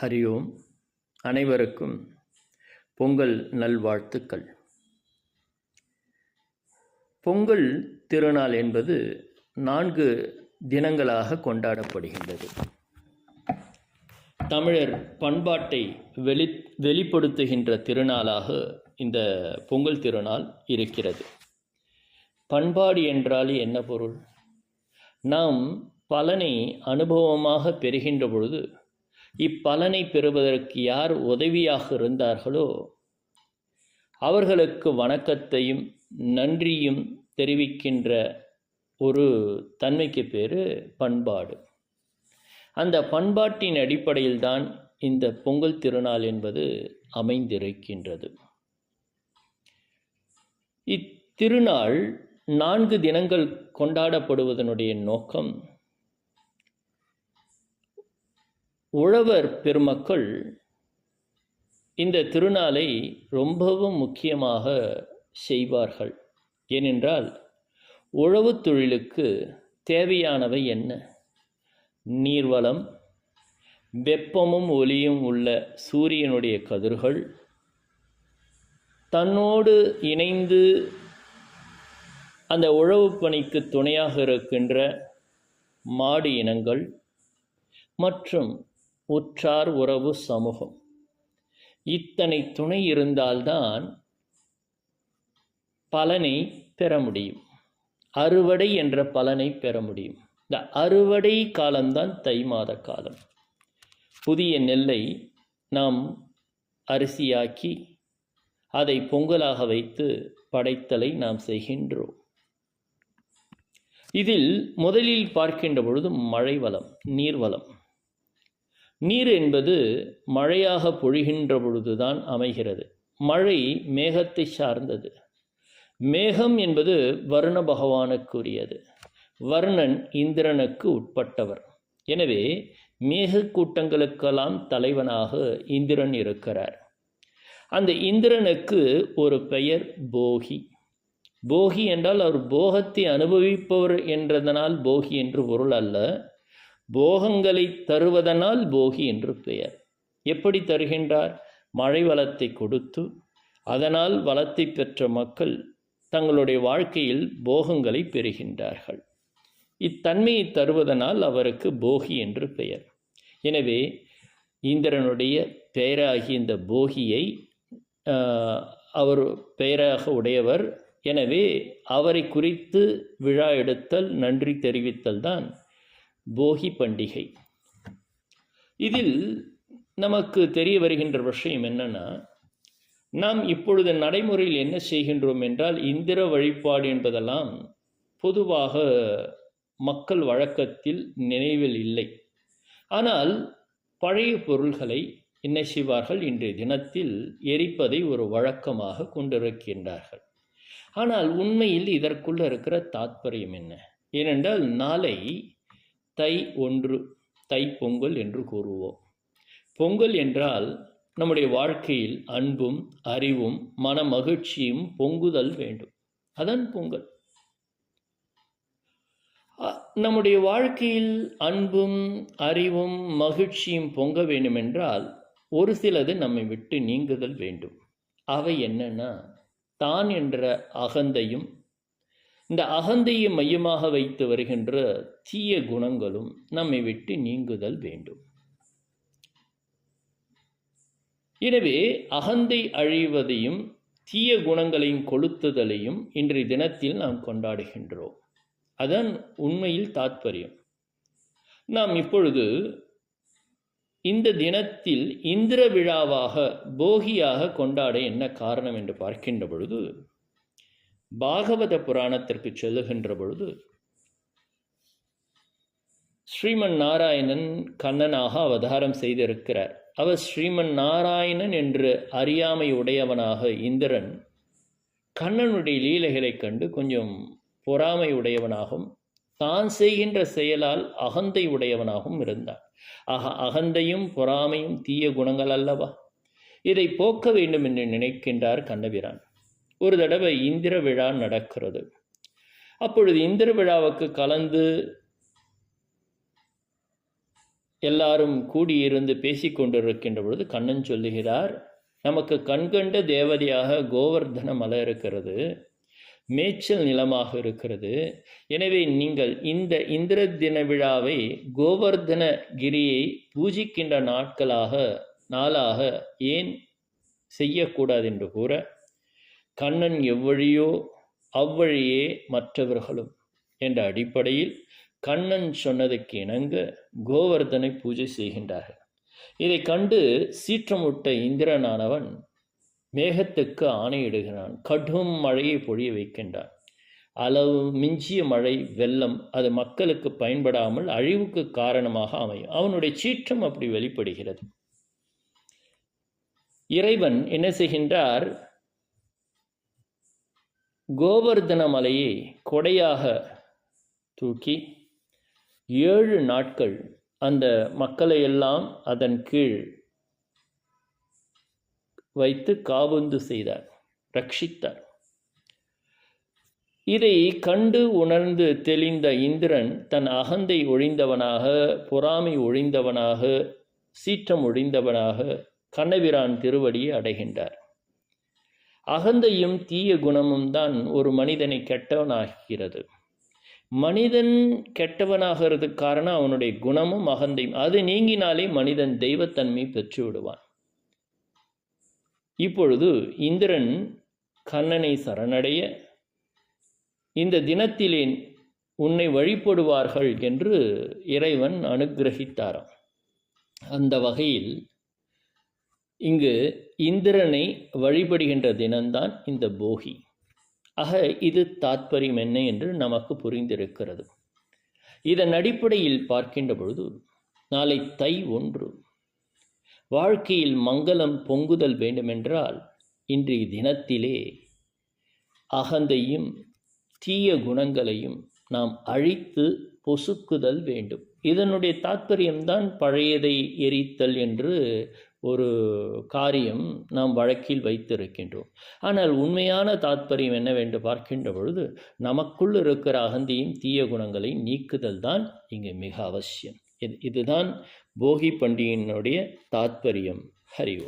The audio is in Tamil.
ஹரி ஓம் அனைவருக்கும் பொங்கல் நல்வாழ்த்துக்கள். பொங்கல் திருநாள் என்பது நான்கு தினங்களாக கொண்டாடப்படுகின்றது. தமிழர் பண்பாட்டை வெளி வெளிப்படுத்துகின்ற திருநாளாக இந்த பொங்கல் திருநாள் இருக்கிறது. பண்பாடு என்றால் என்ன பொருள்? நாம் பலனை அனுபவமாக பெறுகின்ற பொழுது இப்பலனை பெறுவதற்கு யார் உதவியாக இருந்தார்களோ அவர்களுக்கு வணக்கத்தையும் நன்றியும் தெரிவிக்கின்ற ஒரு தன்மைக்கு பேர் பண்பாடு. அந்த பண்பாட்டின் அடிப்படையில்தான் இந்த பொங்கல் திருநாள் என்பது அமைந்திருக்கின்றது. இத்திருநாள் நான்கு தினங்கள் கொண்டாடப்படுவதனுடைய நோக்கம் உழவர் பெருமக்கள் இந்த திருநாளை ரொம்பவும் முக்கியமாக செய்வார்கள். ஏனென்றால் உழவு தொழிலுக்கு தேவையானவை என்ன? நீர்வளம் வெப்பமும் ஒளியும் உள்ள சூரியனுடைய கதிர்கள் தன்னோடு இணைந்து அந்த உழவு பணிக்கு துணையாக இருக்கின்ற மாடு இனங்கள் மற்றும் உற்றார் உறவு சமூகம். இத்தனை துணை இருந்தால்தான் பலனை பெற முடியும். அறுவடை என்ற பலனை பெற முடியும். இந்த அறுவடை காலம்தான் தை மாத காலம். புதிய நெல்லை நாம் அரிசியாக்கி அதை பொங்கலாக வைத்து படைத்தலை நாம் செய்கின்றோம். இதில் முதலில் பார்க்கின்ற பொழுது மழை வளம் நீர்வளம். நீர் என்பது மழையாக பொழிகின்ற பொழுதுதான் அமைகிறது. மழை மேகத்தை சார்ந்தது. மேகம் என்பது வருண பகவானுக்குரியது. வர்ணன் இந்திரனுக்கு உட்பட்டவர். எனவே மேக கூட்டங்களுக்கெல்லாம் தலைவனாக இந்திரன் இருக்கிறார். அந்த இந்திரனுக்கு ஒரு பெயர் போகி. போகி என்றால் அவர் போகத்தை அனுபவிப்பவர் என்றதனால் போகி என்று பொருள் அல்ல. போகங்களை தருவதனால் போகி என்று பெயர். எப்படி தருகின்றார்? மழை வளத்தை கொடுத்து அதனால் வளத்தை பெற்ற மக்கள் தங்களுடைய வாழ்க்கையில் போகங்களை பெறுகின்றார்கள். இத்தன்மையை தருவதனால் அவருக்கு போகி என்று பெயர். எனவே இந்திரனுடைய பெயராகிய இந்த போகியை அவர் பெயராக உடையவர். எனவே அவரை குறித்து விழா எடுத்தல் நன்றி தெரிவித்தல் தான் போகி பண்டிகை. இதில் நமக்கு தெரிய வருகின்ற விஷயம் என்னன்னா நாம் இப்பொழுது நடைமுறையில் என்ன செய்கின்றோம் என்றால் இந்திர வழிபாடு என்பதெல்லாம் பொதுவாக மக்கள் வழக்கத்தில் நினைவில் இல்லை. ஆனால் பழைய பொருள்களை என்ன செய்வார்கள்? இன்றைய தினத்தில் எரிப்பதை ஒரு வழக்கமாக கொண்டிருக்கின்றார்கள். ஆனால் உண்மையில் இதற்குள்ள இருக்கிற தாத்பரியம் என்ன? ஏனென்றால் நாளை தை ஒன்று தை பொங்கல் என்று கூறுவோம். பொங்கல் என்றால் நம்முடைய வாழ்க்கையில் அன்பும் அறிவும் மன மகிழ்ச்சியும் பொங்குதல் வேண்டும். அதன் பொங்கல். நம்முடைய வாழ்க்கையில் அன்பும் அறிவும் மகிழ்ச்சியும் பொங்க வேண்டுமென்றால் ஒரு சிலது நம்மை விட்டு நீங்குதல் வேண்டும். அவை என்னன்னா தான் என்ற அகந்தையும் இந்த அகந்தையை மையமாக வைத்து வருகின்ற தீய குணங்களும் நம்மை விட்டு நீங்குதல் வேண்டும். எனவே அகந்தை அழிவதையும் தீய குணங்களையும் கொளுத்துதலையும் இன்றைய தினத்தில் நாம் கொண்டாடுகின்றோம். அதன் உண்மையில் தாத்பரியம். நாம் இப்பொழுது இந்த தினத்தில் இந்திர விழாவாக போகியாக கொண்டாட என்ன காரணம் என்று பார்க்கின்ற பொழுது பாகவத புராணத்திற்கு செல்லுகின்ற பொழுது ஸ்ரீமன் நாராயணன் கண்ணனாக அவதாரம் செய்திருக்கிறார். அவர் ஸ்ரீமன் நாராயணன் என்று அறியாமை உடையவனாக இந்திரன் கண்ணனுடைய லீலைகளை கண்டு கொஞ்சம் பொறாமை உடையவனாகவும் தான் செய்கின்ற செயலால் அகந்தை உடையவனாகவும் இருந்தான். ஆக அகந்தையும் பொறாமையும் தீய குணங்கள் அல்லவா? இதை போக்க வேண்டும் என்று நினைக்கின்றார் கண்ணபிரான். ஒரு தடவை இந்திர விழா நடக்கிறது. அப்பொழுது இந்திர விழாவுக்கு கலந்து எல்லாரும் கூடியிருந்து பேசிக்கொண்டிருக்கின்ற பொழுது கண்ணன் சொல்லுகிறார் நமக்கு கண்கண்ட தேவதையாக கோவர்தன மலை இருக்கிறது மேய்ச்சல் நிலமாக இருக்கிறது. எனவே நீங்கள் இந்த இந்திர தின விழாவை கோவர்தன கிரியை பூஜிக்கின்ற நாட்களாக நாளாக ஏன் செய்யக்கூடாது? என்று கூற கண்ணன் எவ்வழியோ அவ்வழியே மற்றவர்களும். என்ற அடிப்படையில் கண்ணன் சொன்னதுக்கு இணங்க கோவர்தனை பூஜை செய்கின்றார்கள். இதை கண்டு சீற்றமுட்ட இந்திரனானவன் மேகத்துக்கு ஆணையிடுகிறான். கடும் மழையை பொழிய வைக்கின்றான். அளவு மிஞ்சிய மழை வெள்ளம் அது மக்களுக்கு பயன்படாமல் அழிவுக்கு காரணமாக அமையும். அவனுடைய சீற்றம் அப்படி வெளிப்படுகிறது. இறைவன் என்ன செய்கின்றார்? கோவர்தன மலையை கொடையாக தூக்கி ஏழு நாட்கள் அந்த மக்களையெல்லாம் அதன் கீழ் வைத்து காபந்து செய்தார் ரட்சித்தார். இதை கண்டு உணர்ந்து தெளிந்த இந்திரன் தன் அகந்தை ஒழிந்தவனாக பொறாமை ஒழிந்தவனாக சீற்றம் ஒழிந்தவனாக கண்ணபிரான் திருவடியை அடைகின்றார். அகந்தையும் தீய குணமும் தான் ஒரு மனிதனை கெட்டவனாகிறது மனிதன் கெட்டவனாகிறதுக்கு காரணம் அவனுடைய குணமும் அகந்தையும். அது நீங்கினாலே மனிதன் தெய்வத்தன்மை பெற்று விடுவான் இப்பொழுது இந்திரன் கண்ணனை சரணடைய இந்த தினத்திலே உன்னை வழிபடுவார்கள் என்று இறைவன் அனுகிரகித்தாராம். அந்த வகையில் இங்கு இந்திரனை வழிபடுகின்ற தினம்தான் இந்த போகி. ஆக இது தாத்பரியம் என்ன என்று நமக்கு புரிந்திருக்கிறது. இதன் அடிப்படையில் பார்க்கின்ற பொழுது நாளை தை ஒன்று. வாழ்க்கையில் மங்களம் பொங்குதல் வேண்டுமென்றால் இன்றைய தினத்திலே அகந்தையும் தீய குணங்களையும் நாம் அழித்து பொசுக்குதல் வேண்டும். இதனுடைய தாத்பரியம்தான் பழையதை எரித்தல் என்று ஒரு காரியம் நாம் வழக்கில் வைத்திருக்கின்றோம். ஆனால் உண்மையான தாத்பரியம் என்னவென்று பார்க்கின்ற பொழுது நமக்குள் இருக்கிற அகந்தியும் தீய குணங்களை நீக்குதல் தான் இங்கே மிக அவசியம். இது இதுதான் போகி பண்டிகையினுடைய தாத்பரியம். ஹரி ஓம்.